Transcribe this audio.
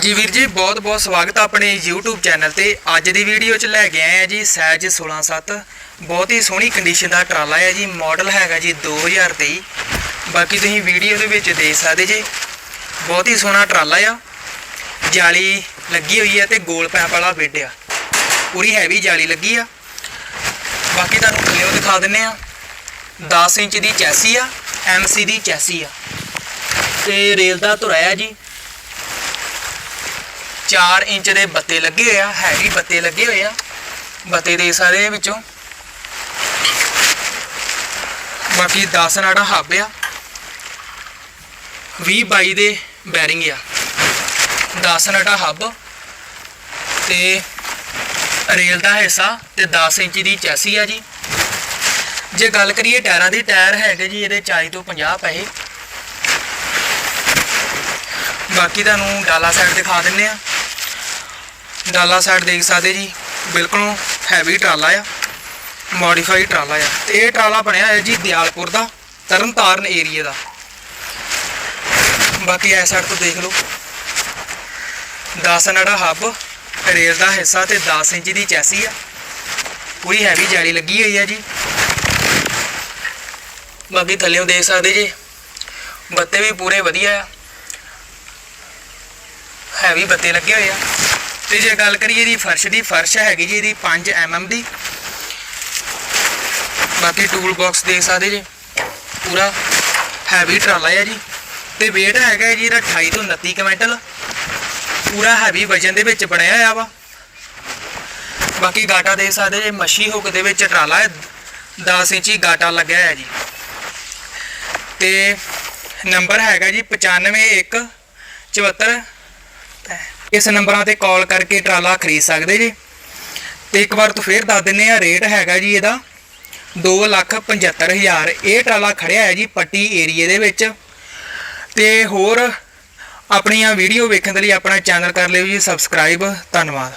ਹਾਂਜੀ ਵੀਰ ਜੀ, ਬਹੁਤ ਬਹੁਤ ਸਵਾਗਤ ਆ ਆਪਣੇ YouTube ਚੈਨਲ ਤੇ। ਅੱਜ ਦੀ ਵੀਡੀਓ 'ਚ ਲੈ ਕੇ ਆਏ ਆ ਜੀ ਸੈਜ 167 ਬਹੁਤ ਹੀ ਸੋਹਣੀ ਕੰਡੀਸ਼ਨ ਦਾ ਟਰਾਲਾ ਹੈ ਜੀ ਮਾਡਲ ਹੈਗਾ ਜੀ 2023 ਬਾਕੀ ਤੁਸੀਂ ਵੀਡੀਓ ਦੇ ਵਿੱਚ ਦੇਖ ਸਕਦੇ ਜੀ। ਬਹੁਤ ਹੀ ਸੋਹਣਾ ਟਰਾਲਾ ਆ। ਜਾਲੀ ਲੱਗੀ ਹੋਈ ਹੈ ਤੇ ਗੋਲ ਪੈਪ ਵਾਲਾ ਬੈੱਡ ਆ। ਪੂਰੀ ਹੈਵੀ ਜਾਲੀ ਲੱਗੀ ਆ। ਬਾਕੀ ਤੁਹਾਨੂੰ ਥੱਲੇੋਂ ਦਿਖਾ ਦਿੰਨੇ ਆ। 10 ਇੰਚ ਦੀ ਚੈਸੀ ਆ MC ਦੀ ਚੈਸੀ ਆ। ਤੇ ਰੇਲ ਦਾ ਧੁਰਾ ਆ ਜੀ। 4 ਇੰਚ ਦੇ ਬੱਤੇ ਲੱਗੇ ਹੋਏ ਆ, ਹੈਵੀ ਬੱਤੇ ਲੱਗੇ ਹੋਏ ਆ। ਬੱਤੇ ਦੇ ਸਾਰੇ ਵਿੱਚੋਂ। ਬਾਕੀ 10 ਨਾੜਾ ਹੱਬ ਆ। 20 22 ਦੇ ਬੈਰਿੰਗ ਆ। 10 ਨਾੜਾ ਹੱਬ ਤੇ ਰੇਲ ਦਾ ਹਿੱਸਾ ਤੇ 10 ਇੰਚ ਦੀ ਚੈਸੀ ਆ ਜੀ। ਜੇ ਗੱਲ ਕਰੀਏ ਟਾਇਰਾਂ ਦੀ, ਟਾਇਰ ਹੈਗੇ ਜੀ ਇਹਦੇ 40 ਤੋਂ 50 ਪੈਸੇ। ਬਾਕੀ ਤੁਹਾਨੂੰ ਡਾਲਾ ਸਾਈਡ ਦਿਖਾ ਦਿੰਨੇ ਆ। ਡਾਲਾ ਸਾਈਡ ਦੇਖ ਸਕਦੇ ਜੀ। ਬਿਲਕੁਲ ਹੈਵੀ ਟਰਾਲਾ ਆ। ਮੋਡੀਫਾਈਡ ਟਰਾਲਾ ਆ। ਤੇ ਇਹ ਟਰਾਲਾ ਬਣਿਆ ਹੈ ਜੀ ਦਿਆਲਪੁਰ ਦਾ, ਤਰਨਤਾਰਨ ਏਰੀਆ ਦਾ। ਬਾਕੀ ਇਸ ਸਾਈਡ ਤੋਂ ਦੇਖ ਲਓ। 10 ਨੜਾ ਹੱਬ ਰੇਲ ਦਾ ਹਿੱਸਾ ਤੇ 10 ਇੰਚ ਦੀ ਚੈਸੀ ਆ। ਪੂਰੀ ਹੈਵੀ ਜਾਲੀ ਲੱਗੀ ਹੋਈ ਆ ਜੀ। ਬਾਕੀ ਥੱਲੇੋਂ ਦੇਖ ਸਕਦੇ ਜੀ। ਬੱਤੇ ਵੀ ਪੂਰੇ ਵਧੀਆ ਆ। ਹੈਵੀ ਬੱਤੇ ਲੱਗੇ ਹੋਏ ਆ। ਤੇ ਜੇ ਗੱਲ ਕਰੀਏ ਇਹਦੀ ਫਰਸ਼ ਦੀ, ਫਰਸ਼ ਹੈਗੀ ਜੀ ਇਹਦੀ 5 mm ਦੀ। ਬਾਕੀ ਟੂਲ ਬਾਕਸ ਦੇਖ ਸਕਦੇ ਜੀ। ਪੂਰਾ ਹੈਵੀ ਟਰਾਲਾ ਹੈ ਜੀ। ਤੇ weight ਹੈਗਾ ਜੀ ਇਹਦਾ 28 ਤੋਂ 29 ਕੁਇੰਟਲ ਪੂਰਾ ਹੈਵੀ ਵਜਨ ਦੇ ਵਿੱਚ ਬਣਿਆ ਹੋਇਆ ਵਾ। ਬਾਕੀ ਗਾਟਾ ਦੇਖ ਸਕਦੇ ਜੀ, ਮੱਛੀ ਹੁੱਕ ਦੇ ਵਿੱਚ ਟਰਾਲਾ ਹੈ। 10 ਇੰਚੀ ਗਾਟਾ ਲੱਗਿਆ ਹੈ ਜੀ। ਤੇ ਨੰਬਰ ਹੈਗਾ ਜੀ 95 74 ਇਸ ਨੰਬਰਾਂ ਤੇ ਕਾਲ ਕਰਕੇ ਟਰਾਲਾ ਖਰੀਦ ਸਕਦੇ ਜੀ? ਤੇ ਇੱਕ ਵਾਰ ਤੋਂ ਫੇਰ ਦੱਸ ਦਿੰਨੇ ਆ, ਰੇਟ ਹੈਗਾ ਜੀ ਇਹਦਾ। 275000 ਇਹ ਟਰਾਲਾ ਖੜਿਆ ਹੈ ਜੀ ਪੱਟੀ ਏਰੀਏ ਦੇ ਵਿੱਚ। ਤੇ ਹੋਰ ਆਪਣੀਆਂ ਵੀਡੀਓ ਵੇਖਣ ਦੇ ਲਈ ਆਪਣਾ ਚੈਨਲ ਕਰ ਲਿਓ ਜੀ, ਸਬਸਕ੍ਰਾਈਬ। ਧੰਨਵਾਦ।